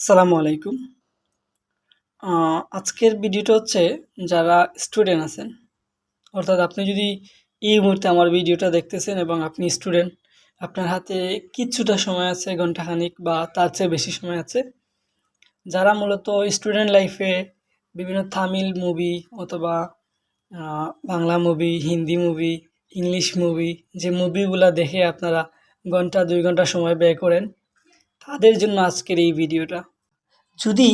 সালামু আলাইকুম। আজকের ভিডিওটা হচ্ছে যারা স্টুডেন্ট আছেন, অর্থাৎ আপনি যদি এই মুহূর্তে আমার ভিডিওটা দেখতেছেন এবং আপনি স্টুডেন্ট, আপনার হাতে কিছুটা সময় আছে ঘন্টাখানিক বা তার চেয়ে বেশি সময় আছে, যারা মূলত স্টুডেন্ট লাইফে বিভিন্ন তামিল মুভি অথবা Bangla movie, Hindi movie, English movie যে মুভিগুলো দেখে আপনারা ঘণ্টা, দুই ঘণ্টা সময় ব্যয় করেন তাদের জন্য আজকের এই ভিডিওটা। যদি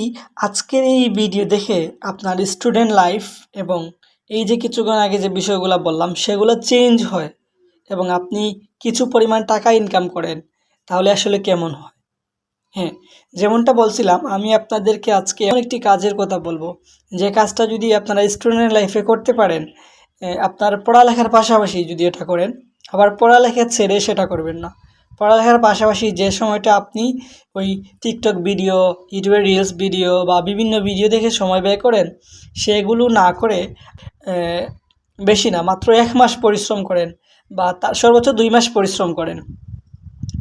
আজকের এই ভিডিও দেখে আপনার স্টুডেন্ট লাইফ এবং এই যে কিছুক্ষণ আগে যে বিষয়গুলো বললাম, সেগুলো চেঞ্জ হয় এবং আপনি কিছু পরিমাণ টাকা ইনকাম করেন, তাহলে আসলে কেমন হয়? হ্যাঁ যেমনটা বলছিলাম, আমি আপনাদেরকে আজকে এমন একটি কাজের কথা বলব। যে কাজটা যদি আপনারা স্টুডেন্ট লাইফে করতে পারেন আপনার পড়ালেখার পাশাপাশি যদি এটা করেন, আবার পড়ালেখা ছেড়ে সেটা করবেন না। পড়ালেখার পাশাপাশি যে সময়টা আপনি ওই টিকটক ভিডিও ইউটিউবের রিলস ভিডিও বা বিভিন্ন ভিডিও দেখে সময় ব্যয় করেন, সেগুলো না করে বেশি না, মাত্র এক মাস পরিশ্রম করেন বা তার সর্বোচ্চ দুই মাস পরিশ্রম করেন।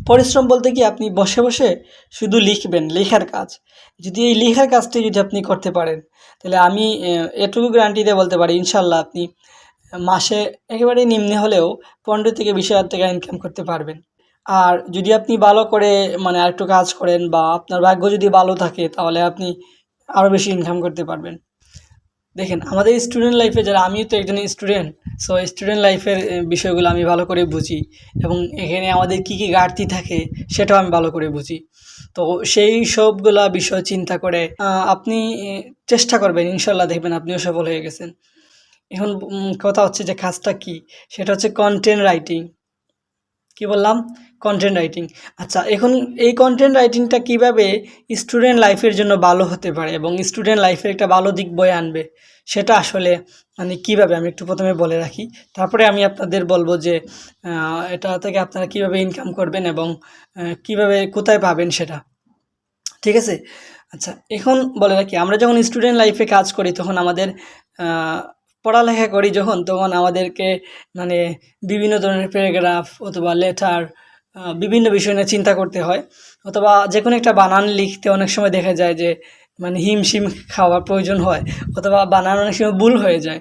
পরিশ্রম বলতে কি আপনি বসে বসে শুধু লিখবেন, লেখার কাজ। যদি এই লেখার কাজটি যদি আপনি করতে পারেন, তাহলে আমি এটুকু গ্যারান্টি দিয়ে বলতে পারি ইনশাল্লাহ আপনি মাসে একেবারে নিম্নে হলেও পনেরো থেকে বিশ হাজার টাকা ইনকাম করতে পারবেন। আর যদি আপনি ভালো করে মানে আরেকটু কাজ করেন বা আপনার ভাগ্য যদি ভালো থাকে, তাহলে আপনি আরও বেশি ইনকাম করতে পারবেন। দেখেন, আমাদের স্টুডেন্ট লাইফে যারা, আমিও তো একজন স্টুডেন্ট সো স্টুডেন্ট লাইফের বিষয়গুলো আমি ভালো করে বুঝি। এবং এখানে আমাদের কী কী ঘাটতি থাকে, সেটাও আমি ভালো করে বুঝি। তো সেই সবগুলা বিষয় চিন্তা করে আপনি চেষ্টা করবেন ইনশাল্লাহ দেখবেন আপনিও সফল হয়ে গেছেন। এখন কথা হচ্ছে যে কাজটা কি? সেটা হচ্ছে কন্টেন্ট রাইটিং কি বললাম? কন্টেন্ট রাইটিং আচ্ছা এখন এই কন্টেন্ট রাইটিংটা কীভাবে স্টুডেন্ট লাইফের জন্য ভালো হতে পারে এবং স্টুডেন্ট লাইফের একটা ভালো দিক বয়ে আনবে? সেটা আসলে মানে কীভাবে? আমি একটু প্রথমে বলে রাখি। তারপরে আমি আপনাদের বলব যে এটা থেকে আপনারা কীভাবে ইনকাম করবেন এবং কীভাবে কোথায় পাবেন সেটা। ঠিক আছে? আচ্ছা এখন বলে রাখি, আমরা যখন স্টুডেন্ট লাইফে কাজ করি, তখন আমাদের পড়ালেখা করি যখন, তখন আমাদেরকে মানে বিভিন্ন ধরনের প্যারাগ্রাফ অথবা লেটার বিভিন্ন বিষয় নিয়ে চিন্তা করতে হয়। অথবা যে কোনো একটা বানান লিখতে অনেক সময় দেখা যায় যে মানে হিমশিম খাওয়ার প্রয়োজন হয়, অথবা বানান অনেক সময় ভুল হয়ে যায়।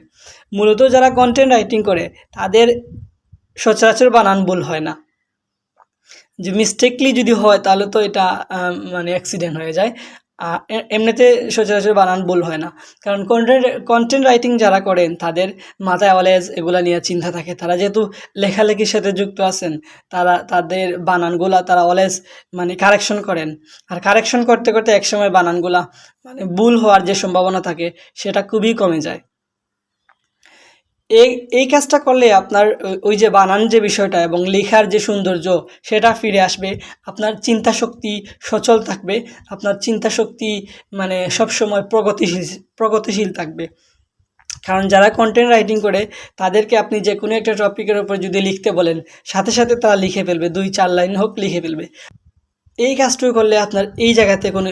মূলত যারা কন্টেন্ট রাইটিং করে, তাদের সচরাচর বানান ভুল হয় না। যে মিস্টেকলি যদি হয়, তাহলে তো এটা মানে অ্যাক্সিডেন্ট হয়ে যায়। এমনিতে সচরাচর বানান ভুল হয় না। কারণ কন্টেন্ট কন্টেন্ট রাইটিং যারা করেন, তাদের মাথায় অলওয়েজ এগুলো নিয়ে চিন্তা থাকে। তারা যেহেতু লেখালেখির সাথে যুক্ত আছেন, তারা, তাদের বানানগুলা তারা অলওয়েজ মানে কারেকশন করেন। আর কারেকশন করতে করতে একসময় বানানগুলা মানে ভুল হওয়ার যে সম্ভাবনা থাকে, সেটা খুবই কমে যায়। এই এই কাজটা করলে আপনার ওই- যে বানান যে বিষয়টা এবং লেখার যে সৌন্দর্য, সেটা ফিরে আসবে। আপনার চিন্তা শক্তি সচল থাকবে। আপনার চিন্তা শক্তি মানে সবসময় প্রগতিশীল প্রগতিশীল থাকবে। কারণ যারা কন্টেন্ট রাইটিং করে, তাদেরকে আপনি যে কোনো একটা টপিকের উপর যদি লিখতে বলেন, সাথে সাথে তারা লিখে ফেলবে। দুই, চার লাইন হোক, লিখে ফেলবে। এই কাজটুকু করলে আপনার এই জায়গাতে কোনো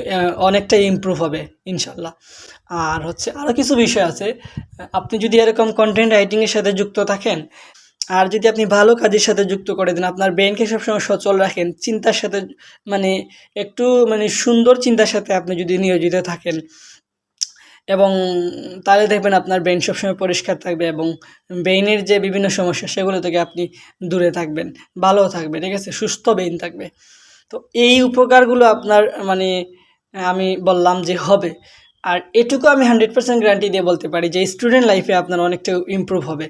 অনেকটাই ইমপ্রুভ হবে ইনশাল্লাহ আর হচ্ছে আরও কিছু বিষয় আছে। আপনি যদি এরকম কন্টেন্ট রাইটিংয়ের সাথে যুক্ত থাকেন, আর যদি আপনি ভালো কাজের সাথে যুক্ত করে দেন, আপনার ব্রেনকে সবসময় সচল রাখেন, চিন্তার সাথে মানে একটু মানে সুন্দর চিন্তার সাথে আপনি যদি নিয়োজিত থাকেন, এবং তাহলে দেখবেন আপনার ব্রেন সবসময় পরিষ্কার থাকবে, এবং ব্রেইনের যে বিভিন্ন সমস্যা, সেগুলো থেকে আপনি দূরে থাকবেন, ভালো থাকবে ঠিক আছে? সুস্থ ব্রেইন থাকবে। তো এই উপকারগুলো আপনার মানে আমি বললাম যে হবে। আর এটুকু আমি হান্ড্রেড পার্সেন্ট গ্যারান্টি দিয়ে বলতে পারি যে স্টুডেন্ট লাইফে আপনার অনেকটা ইমপ্রুভ হবে।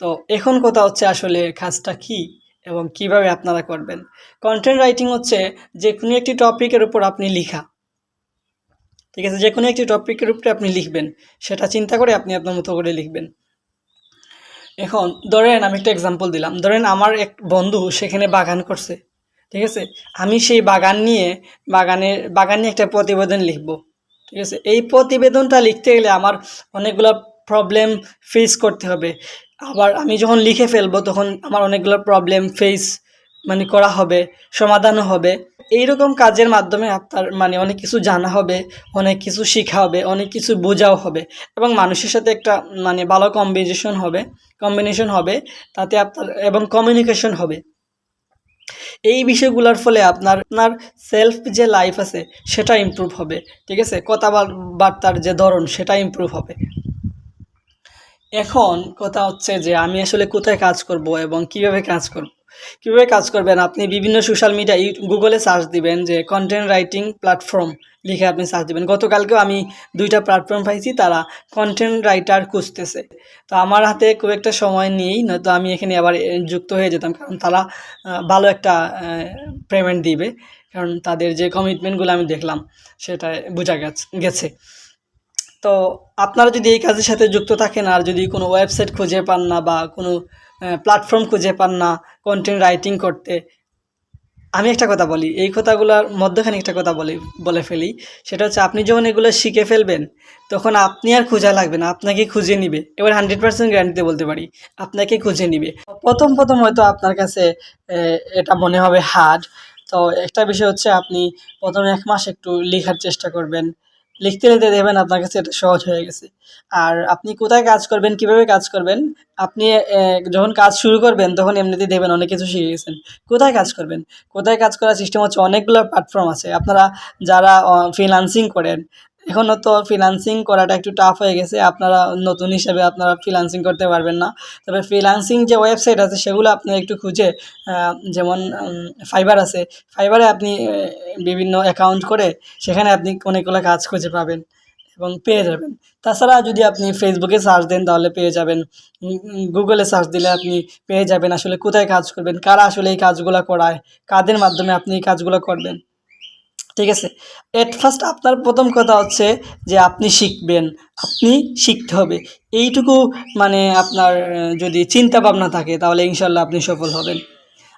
তো এখন কথা হচ্ছে আসলে কাজটা কি এবং কীভাবে আপনারা করবেন। কন্টেন্ট রাইটিং হচ্ছে যে কোনো একটি টপিকের উপর আপনি লিখা। ঠিক আছে? যে কোনো একটি টপিকের উপরে আপনি লিখবেন। সেটা চিন্তা করে আপনি আপনার মতো করে লিখবেন। এখন ধরেন আমি একটা এক্সাম্পল দিলাম। ধরেন আমার এক বন্ধু সেখানে বাগান করছে। ঠিক আছে? আমি সেই বাগান নিয়ে, বাগানের, বাগান নিয়ে একটা প্রতিবেদন লিখব। ঠিক আছে? এই প্রতিবেদনটা লিখতে গেলে আমার অনেকগুলো প্রবলেম ফেস করতে হবে। আবার আমি যখন লিখে ফেলব তখন আমার অনেকগুলো প্রবলেম ফেস মানে করা হবে, সমাধানও হবে। এইরকম কাজের মাধ্যমে আপনার মানে অনেক কিছু জানা হবে, অনেক কিছু শেখা হবে, অনেক কিছু বোঝাও হবে এবং মানুষের সাথে একটা মানে ভালো কম্বিনেশন হবে কম্বিনেশন হবে, তাতে আপনার এবং কমিউনিকেশন হবে। এই বিষয়গুলোর ফলে আপনার আপনার সেলফ যে লাইফ আছে, সেটা ইম্প্রুভ হবে। ঠিক আছে? কথা বার- বার্তার যে ধরন, সেটা ইম্প্রুভ হবে। এখন কথা হচ্ছে যে আমি আসলে কোথায় কাজ করব এবং কীভাবে কাজ করব। কীভাবে কাজ করবেন? আপনি বিভিন্ন সোশ্যাল মিডিয়া গুগলে সার্চ দিবেন যে কন্টেন্ট রাইটিং প্ল্যাটফর্ম লিখে আপনি সার্চ দিবেন। গতকালকেও আমি দুইটা প্ল্যাটফর্ম পাইছি, তারা কন্টেন্ট রাইটার খুঁজতেছে। তো আমার হাতে খুব একটা সময় নেই, নয়তো আমি এখানে আবার যুক্ত হয়ে যেতাম, কারণ তারা ভালো একটা পেমেন্ট দিবে, কারণ তাদের যে কমিটমেন্টগুলো আমি দেখলাম সেটা বোঝা গেছে গেছে। তো আপনারা যদি এই কাজের সাথে যুক্ত থাকেন, আর যদি কোনো ওয়েবসাইট খুঁজে পান না বা কোনো প্ল্যাটফর্ম খুঁজে পান না কন্টেন্ট রাইটিং করতে। আমি একটা কথা বলি, এই কথাগুলোর মধ্যখানে একটা কথা বলি, বলে ফেলি। সেটা হচ্ছে, আপনি যখন এগুলো শিখে ফেলবেন, তখন আপনি আর খোঁজা লাগবে না, আপনাকে খুঁজে নিবে। এবার হান্ড্রেড পার্সেন্ট গ্যারান্টিতে বলতে পারি, আপনাকে খুঁজে নিবে। প্রথম প্রথম হয়তো আপনার কাছে এটা মনে হবে হার্ড তো একটা বিষয় হচ্ছে, আপনি প্রথমে এক মাস একটু লেখার চেষ্টা করবেন। লিখতে লিখতে দেখবেন আপনার কাছে এটা সহজ হয়ে গেছে। আর আপনি কোথায় কাজ করবেন, কীভাবে কাজ করবেন, আপনি যখন কাজ শুরু করবেন, তখন এমনিতেই দেখবেন অনেক কিছু শিখে গেছেন। কোথায় কাজ করবেন? কোথায় কাজ করার সিস্টেম হচ্ছে অনেকগুলো প্ল্যাটফর্ম আছে। আপনারা যারা ফ্রিলান্সিং করেন এখনও তো ফ্রিলান্সিং করাটা একটু টাফ হয়ে গেছে। আপনারা নতুন হিসেবে আপনারা ফ্রিলান্সিং করতে পারবেন না। তবে ফ্রিলান্সিং যে ওয়েবসাইট আছে, সেগুলো আপনি একটু খুঁজে যেমন ফাইবার আছে। ফাইবারে আপনি বিভিন্ন অ্যাকাউন্ট করে সেখানে আপনি অনেকগুলো কাজ খুঁজে পাবেন এবং পেয়ে যাবেন। তাছাড়া যদি আপনি ফেসবুকে সার্চ দেন, তাহলে পেয়ে যাবেন। গুগলে সার্চ দিলে আপনি পেয়ে যাবেন আসলে কোথায় কাজ করবেন, কারা আসলে এই কাজগুলো করায়, কাদের মাধ্যমে আপনি এই কাজগুলো করবেন। ঠিক আছে? এট ফার্স্ট আপনার প্রথম কথা হচ্ছে যে আপনি শিখবেন, আপনি শিখতে হবে। এইটুকু মানে আপনার, যদি চিন্তা ভাবনা থাকে, তাহলে ইনশাল্লাহ আপনি সফল হবেন।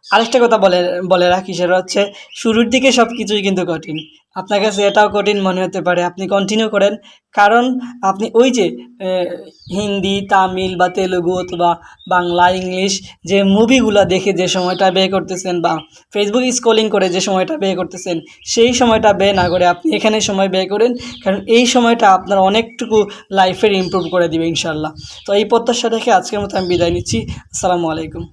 আরেকটা কথা বলে বলে রাখি সেটা হচ্ছে, শুরুর দিকে সব কিছুই কিন্তু কঠিন। আপনার কাছে এটাও কঠিন মনে হতে পারে, আপনি কন্টিনিউ করেন। কারণ আপনি ওই যে হিন্দি, তামিল বা তেলুগু অথবা বাংলা, ইংলিশ যে মুভিগুলো দেখে যে সময়টা ব্যয় করতেছেন বা ফেসবুক স্ক্রলিং করে যে সময়টা ব্যয় করতেছেন, সেই সময়টা ব্যয় না করে আপনি এখানে সময় ব্যয় করেন। কারণ এই সময়টা আপনার অনেকটুকু লাইফের ইমপ্রুভ করে দিবে ইনশাল্লাহ তো এই প্রত্যাশা রেখে আজকের মতো আমি বিদায় নিচ্ছি। আসসালামু আলাইকুম।